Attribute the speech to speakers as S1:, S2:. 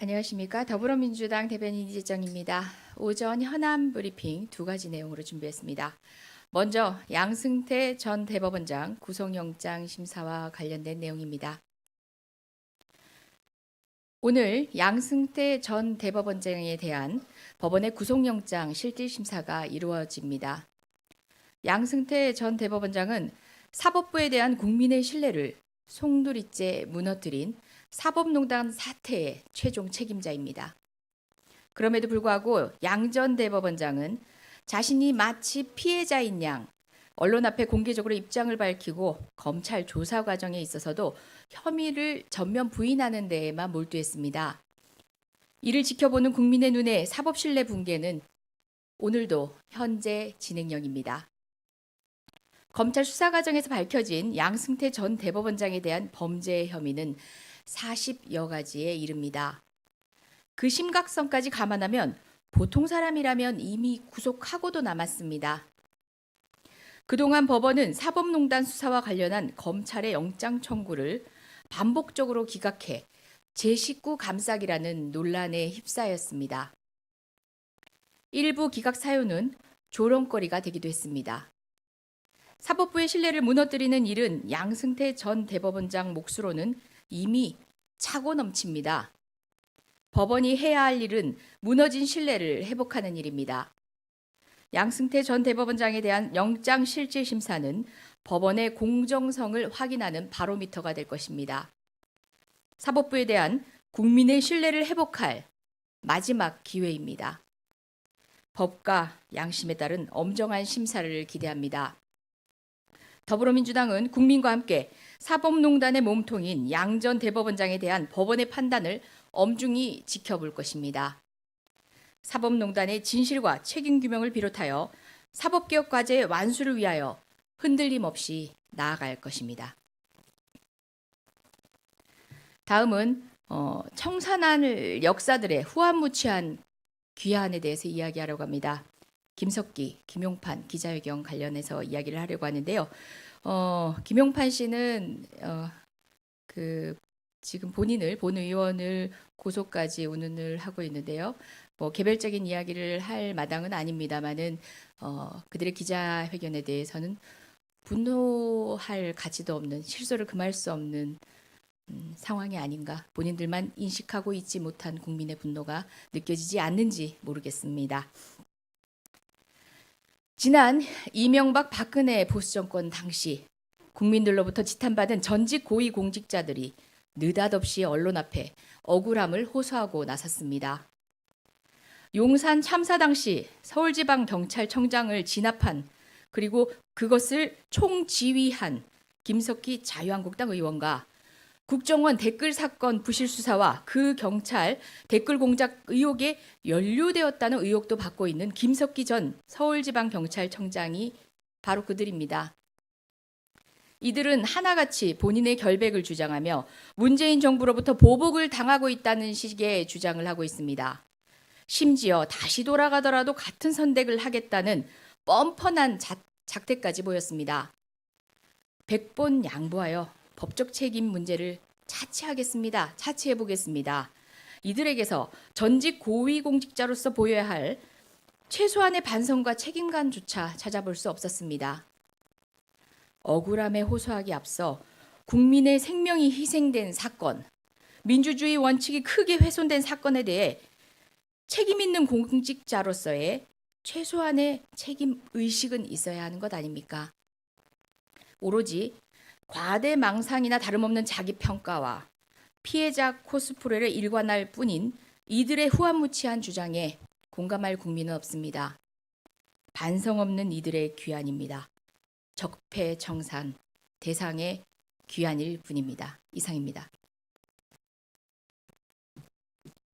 S1: 안녕하십니까. 더불어민주당 대변인 이재정입니다. 오전 현안 브리핑 두 가지 내용으로 준비했습니다. 먼저 양승태 전 대법원장 구속영장 심사와 관련된 내용입니다. 오늘 양승태 전 대법원장에 대한 법원의 구속영장 실질심사가 이루어집니다. 양승태 전 대법원장은 사법부에 대한 국민의 신뢰를 송두리째 무너뜨린 사법농단 사태의 최종 책임자입니다. 그럼에도 불구하고 양전 대법원장은 자신이 마치 피해자인 양 언론 앞에 공개적으로 입장을 밝히고 검찰 조사 과정에 있어서도 혐의를 전면 부인하는 데에만 몰두했습니다. 이를 지켜보는 국민의 눈에 사법 신뢰 붕괴는 오늘도 현재 진행형입니다. 검찰 수사 과정에서 밝혀진 양승태 전 대법원장에 대한 범죄 혐의는 40여 가지에 이릅니다. 그 심각성까지 감안하면 보통 사람이라면 이미 구속하고도 남았습니다. 그동안 법원은 사법농단 수사와 관련한 검찰의 영장 청구를 반복적으로 기각해 제19 감싸기라는 논란에 휩싸였습니다. 일부 기각 사유는 조롱거리가 되기도 했습니다. 사법부의 신뢰를 무너뜨리는 일은 양승태 전 대법원장 몫으로는 이미 차고 넘칩니다. 법원이 해야 할 일은 무너진 신뢰를 회복하는 일입니다. 양승태 전 대법원장에 대한 영장 실질 심사는 법원의 공정성을 확인하는 바로미터가 될 것입니다. 사법부에 대한 국민의 신뢰를 회복할 마지막 기회입니다. 법과 양심에 따른 엄정한 심사를 기대합니다. 더불어민주당은 국민과 함께 사법농단의 몸통인 양전 대법원장에 대한 법원의 판단을 엄중히 지켜볼 것입니다. 사법농단의 진실과 책임 규명을 비롯하여 사법개혁 과제의 완수를 위하여 흔들림 없이 나아갈 것입니다. 다음은 어, 청산할 역사들의 후한무치한 귀환에 대해서 이야기하려고 합니다. 김석기, 김용판 기자회견 관련해서 이야기를 하려고 하는데요. 어, 김용판 씨는 어, 그 지금 본인을 본 의원을 고소까지 운운을 하고 있는데요. 뭐 개별적인 이야기를 할 마당은 아닙니다만은 어, 그들의 기자회견에 대해서는 분노할 가치도 없는 실소를 금할 수 없는 음, 상황이 아닌가 본인들만 인식하고 있지 못한 국민의 분노가 느껴지지 않는지 모르겠습니다. 지난 이명박 박근혜 보수 정권 당시 국민들로부터 지탄받은 전직 고위 공직자들이 느닷없이 언론 앞에 억울함을 호소하고 나섰습니다. 용산 참사 당시 서울지방경찰청장을 진압한 그리고 그것을 총지휘한 김석희 자유한국당 의원과 국정원 댓글 사건 부실 수사와 그 경찰 댓글 공작 의혹에 연루되었다는 의혹도 받고 있는 김석기 전 서울지방경찰청장이 바로 그들입니다. 이들은 하나같이 본인의 결백을 주장하며 문재인 정부로부터 보복을 당하고 있다는 식의 주장을 하고 있습니다. 심지어 다시 돌아가더라도 같은 선택을 하겠다는 뻔뻔한 자, 작태까지 보였습니다. 백번 양보하여 법적 책임 문제를 차치하겠습니다. 차치해 보겠습니다. 이들에게서 전직 고위공직자로서 보여야 할 최소한의 반성과 책임감조차 찾아볼 수 없었습니다. 억울함에 호소하기 앞서 국민의 생명이 희생된 사건, 민주주의 원칙이 크게 훼손된 사건에 대해 책임 있는 공직자로서의 최소한의 책임 의식은 있어야 하는 것 아닙니까? 오로지 과대망상이나 다름없는 자기 평가와 피해자 코스프레를 일관할 뿐인 이들의 후한무치한 주장에 공감할 국민은 없습니다. 반성 없는 이들의 귀환입니다. 적폐청산 대상의 귀환일 뿐입니다. 이상입니다.